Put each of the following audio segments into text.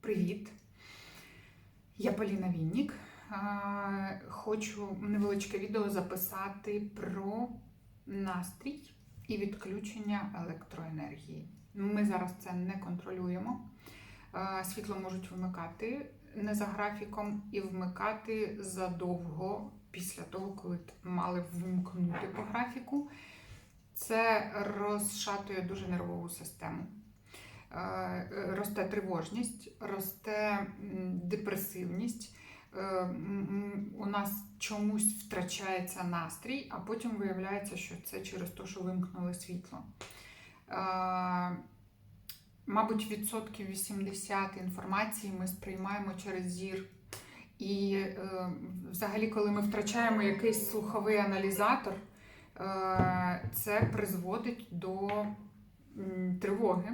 Привіт! Я Поліна Віннік. Хочу невеличке відео записати про настрій і відключення електроенергії. Ми зараз це не контролюємо. Світло можуть вимикати не за графіком і вмикати задовго після того, коли мали вимкнути по графіку. Це розшатує дуже нервову систему. Е, Росте тривожність, росте депресивність. Е, У нас чомусь втрачається настрій, а потім виявляється, що це через те, що вимкнули світло. Е, Мабуть, відсотків 80 інформації ми сприймаємо через зір. І взагалі, коли ми втрачаємо якийсь слуховий аналізатор, це призводить до тривоги.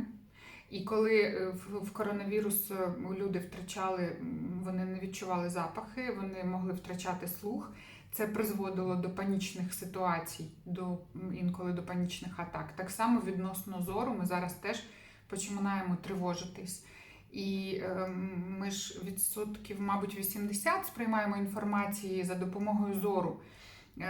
І коли е, в коронавірус е, люди втрачали, вони не відчували запахи, вони могли втрачати слух. Це призводило до панічних ситуацій, до інколи до панічних атак. Так само відносно зору, ми зараз теж починаємо тривожитись. І е, ми ж відсотків, мабуть, 80 сприймаємо інформації за допомогою зору. Е,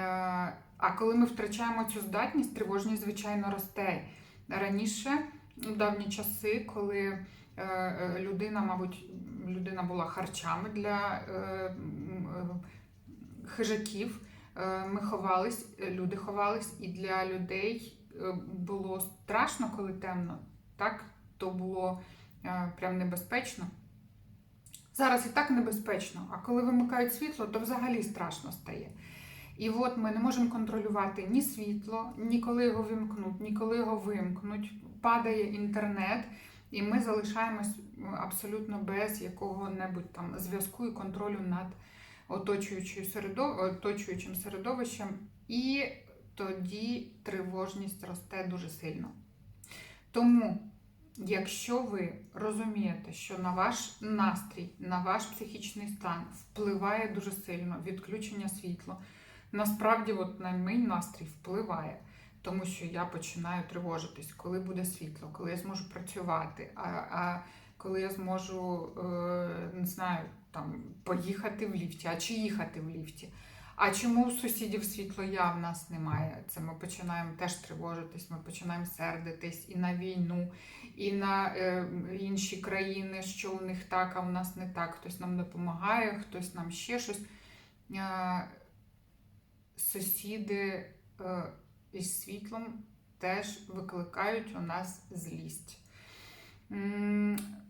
а коли ми втрачаємо цю здатність, тривожність, звичайно, росте. Раніше, давні часи, коли е, е, людина, мабуть, людина була харчами для е, хижаків, ми ховались, люди ховались, і для людей було страшно, коли темно. Так, то було прям небезпечно. Зараз і так небезпечно, а коли вимикають світло, то взагалі страшно стає. І от ми не можемо контролювати ні світло, ні коли його вимкнуть, ні коли його вимкнуть. Падає інтернет, і ми залишаємось абсолютно без якого-небудь там зв'язку і контролю над оточуючим середовищем. І тоді тривожність росте дуже сильно. Тому, якщо ви розумієте, що на ваш настрій, на ваш психічний стан впливає дуже сильно відключення світла, насправді, от на мій настрій впливає, тому що я починаю тривожитись, коли буде світло, коли я зможу працювати, а, а коли я зможу, е, не знаю, там поїхати в ліфті, а чи їхати в ліфті. А чому у сусідів світло я в нас немає? Це ми починаємо теж тривожитись, ми починаємо сердитись і на війну, і на е, інші країни, що у них так, а в нас не так. Хтось нам допомагає, хтось нам ще щось. Е, сусіди е, із світлом теж викликають у нас злість.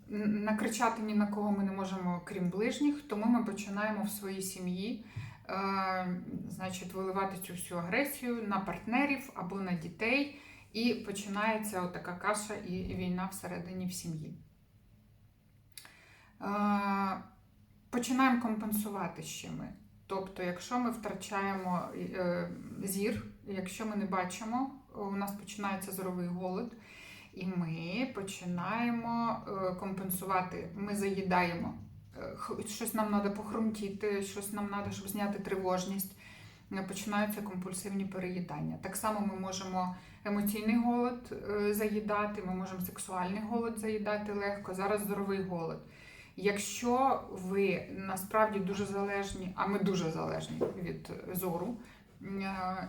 Накричати ні на кого ми не можемо, крім ближніх, тому ми починаємо в своїй сім'ї е, значить, виливати цю всю агресію на партнерів або на дітей, і починається така каша і і війна всередині в сім'ї. Е, Починаємо компенсувати ще ми. Тобто, якщо ми втрачаємо е, зір, якщо ми не бачимо, у нас починається зоровий голод, і ми починаємо е, компенсувати, ми заїдаємо. Е, Щось нам треба похрумтіти, щось нам треба, щоб зняти тривожність. Е, Починаються компульсивні переїдання. Так само ми можемо емоційний голод е, заїдати, ми можемо сексуальний голод заїдати легко, зараз здоровий голод. Якщо ви насправді дуже залежні, а ми дуже залежні від зору, е,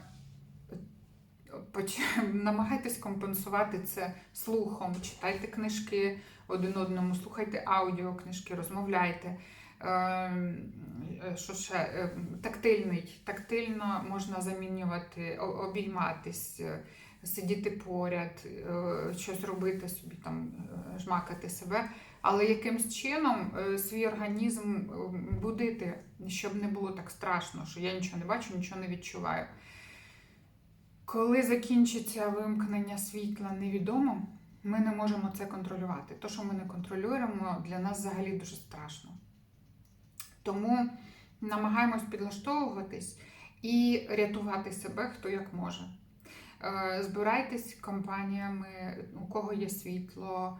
намагайтесь компенсувати це слухом, читайте книжки один одному, слухайте аудіокнижки, розмовляйте. Е, е, Що ще? Тактильний. Тактильно можна замінювати, обійматись, сидіти поряд, щось робити собі, там, жмакати себе. Але якимсь чином е, свій організм е, будити, щоб не було так страшно, що я нічого не бачу, нічого не відчуваю. Коли закінчиться вимкнення світла невідомо, ми не можемо це контролювати. То, що ми не контролюємо, для нас взагалі дуже страшно. Тому намагаємось підлаштовуватись і рятувати себе хто як може. Е, Збирайтесь компаніями, у кого є світло,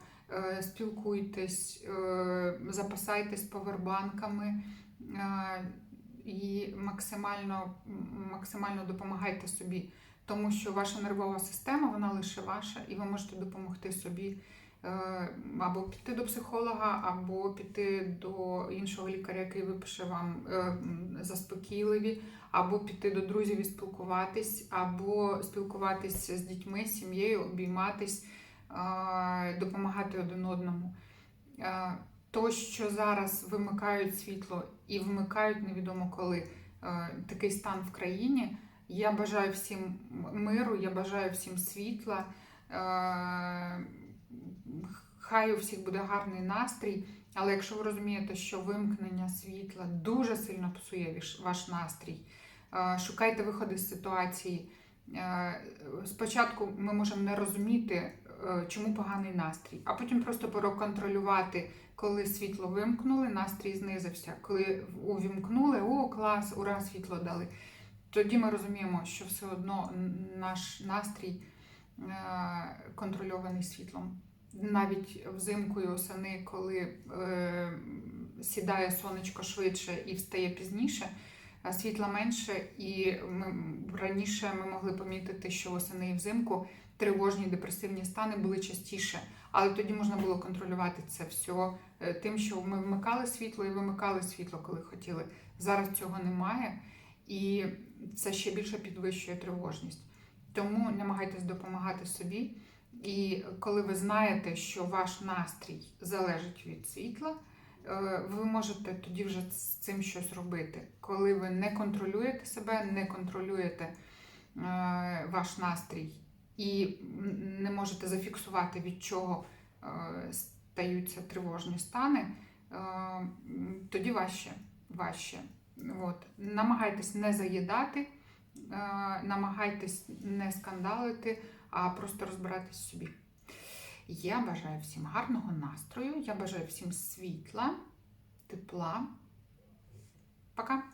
спілкуйтесь, е, запасайтесь повербанками е, і максимально, максимально допомагайте собі, тому що ваша нервова система вона лише ваша, і ви можете допомогти собі е, або піти до психолога, або піти до іншого лікаря, який випише вам е, заспокійливі, або піти до друзів і спілкуватись, або спілкуватись з дітьми, сім'єю, обійматись, е, допомагати один одному. То, що зараз вимикають світло і вмикають невідомо коли е, такий стан в країні. Я бажаю всім миру, я бажаю всім світла. Е, Хай у всіх буде гарний настрій. Але якщо ви розумієте, що вимкнення світла дуже сильно псує ваш настрій, е, шукайте виходи з ситуації. Спочатку ми можемо не розуміти, чому поганий настрій, а потім просто проконтролювати, коли світло вимкнули, настрій знизився. Коли увімкнули, о, клас, ура, світло дали. Тоді ми розуміємо, що все одно наш настрій е, контрольований світлом. Навіть взимку і осени, коли е, сідає сонечко швидше і встає пізніше, світла менше, і ми раніше ми могли помітити, що осени і взимку тривожні депресивні стани були частіше, але тоді можна було контролювати це все е, тим, що ми вмикали світло і вимикали світло, коли хотіли. Зараз цього немає, і це ще більше підвищує тривожність. Тому намагайтесь допомагати собі. І коли ви знаєте, що ваш настрій залежить від світла, е, ви можете тоді вже з цим щось робити. Коли ви не контролюєте себе, не контролюєте е, ваш настрій і не можете зафіксувати, від чого е, стаються тривожні стани, е, тоді важче. важче. От. Намагайтесь не заїдати, е, намагайтесь не скандалити, а просто розбиратись собі. Я бажаю всім гарного настрою, я бажаю всім світла, тепла. Пока!